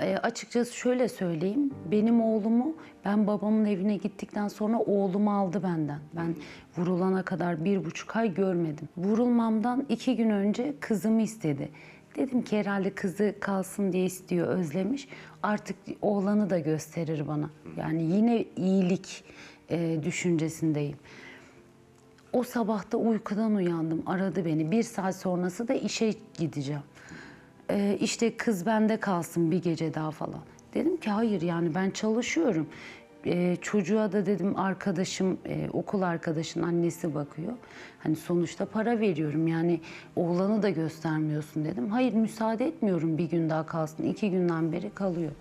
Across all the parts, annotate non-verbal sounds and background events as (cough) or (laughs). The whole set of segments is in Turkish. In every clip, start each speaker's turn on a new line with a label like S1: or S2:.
S1: e, açıkçası şöyle söyleyeyim. Benim oğlumu ben babamın evine gittikten sonra oğlumu aldı benden. Ben vurulana kadar bir buçuk ay görmedim. Vurulmamdan iki gün önce kızımı istedi. Dedim ki herhalde kızı kalsın diye istiyor, özlemiş. Artık oğlanı da gösterir bana. Yani yine iyilik e, düşüncesindeyim. O sabah da uykudan uyandım. Aradı beni. Bir saat sonrası da işe gideceğim. Ee, işte kız bende kalsın bir gece daha falan. Dedim ki hayır yani ben çalışıyorum. Ee, çocuğa da dedim arkadaşım, e, okul arkadaşın annesi bakıyor. Hani sonuçta para veriyorum yani oğlanı da göstermiyorsun dedim. Hayır müsaade etmiyorum bir gün daha kalsın. İki günden beri kalıyor.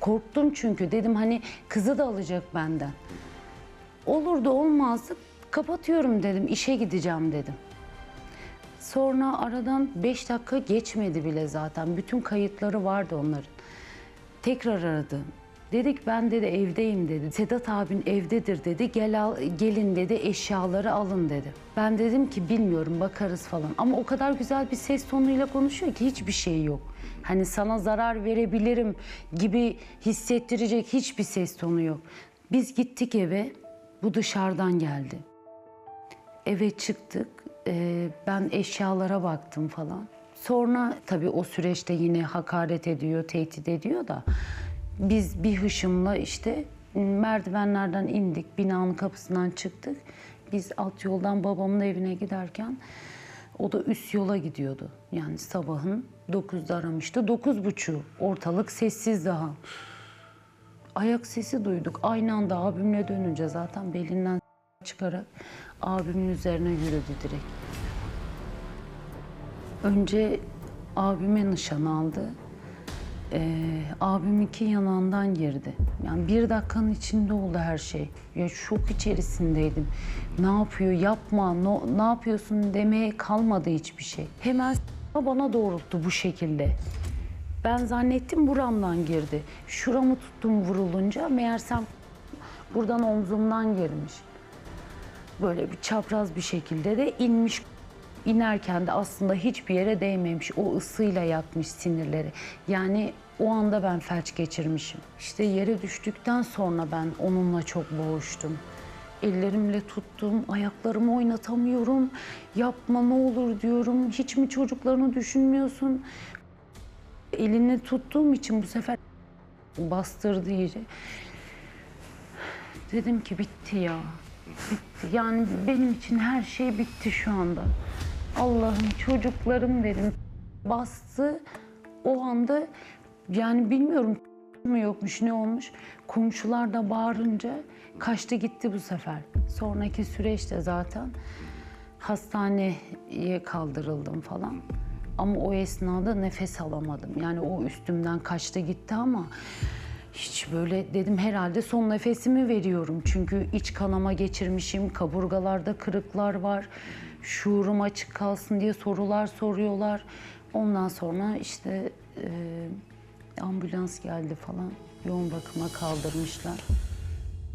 S1: Korktum çünkü dedim hani kızı da alacak benden. Olur da olmazdı kapatıyorum dedim işe gideceğim dedim. Sonra aradan 5 dakika geçmedi bile zaten. Bütün kayıtları vardı onların. Tekrar aradı. Dedik ben dedi evdeyim dedi. Sedat abin evdedir dedi. Gel al, gelin dedi eşyaları alın dedi. Ben dedim ki bilmiyorum bakarız falan. Ama o kadar güzel bir ses tonuyla konuşuyor ki hiçbir şey yok. Hani sana zarar verebilirim gibi hissettirecek hiçbir ses tonu yok. Biz gittik eve. Bu dışarıdan geldi. Eve çıktık. Ee, ben eşyalara baktım falan. Sonra tabii o süreçte yine hakaret ediyor, tehdit ediyor da biz bir hışımla işte merdivenlerden indik, binanın kapısından çıktık. Biz alt yoldan babamın evine giderken o da üst yola gidiyordu. Yani sabahın 9'da aramıştı. 9.30 ortalık sessiz daha. Ayak sesi duyduk. Aynı anda abimle dönünce zaten belinden çıkarak abimin üzerine yürüdü direkt. Önce abime nişan aldı. Ee, abim iki yanağından girdi. Yani bir dakikanın içinde oldu her şey. Ya şok içerisindeydim. Ne yapıyor, yapma, no, ne yapıyorsun demeye kalmadı hiçbir şey. Hemen bana doğrulttu bu şekilde. Ben zannettim buramdan girdi. Şuramı tuttum vurulunca meğersem buradan omzumdan girmiş. Böyle bir çapraz bir şekilde de inmiş. İnerken de aslında hiçbir yere değmemiş. O ısıyla yakmış sinirleri. Yani o anda ben felç geçirmişim. İşte yere düştükten sonra ben onunla çok boğuştum. Ellerimle tuttum, ayaklarımı oynatamıyorum. Yapma ne olur diyorum. Hiç mi çocuklarını düşünmüyorsun? Elini tuttuğum için bu sefer bastırdı iyice. Dedim ki bitti ya. Yani benim için her şey bitti şu anda. Allah'ım çocuklarım dedim. Bastı. O anda yani bilmiyorum (laughs) mu yokmuş ne olmuş. Komşular da bağırınca kaçtı gitti bu sefer. Sonraki süreçte zaten hastaneye kaldırıldım falan. Ama o esnada nefes alamadım. Yani o üstümden kaçtı gitti ama hiç böyle dedim herhalde son nefesimi veriyorum. Çünkü iç kanama geçirmişim, kaburgalarda kırıklar var. Şuurum açık kalsın diye sorular soruyorlar. Ondan sonra işte e, ambulans geldi falan. Yoğun bakıma kaldırmışlar.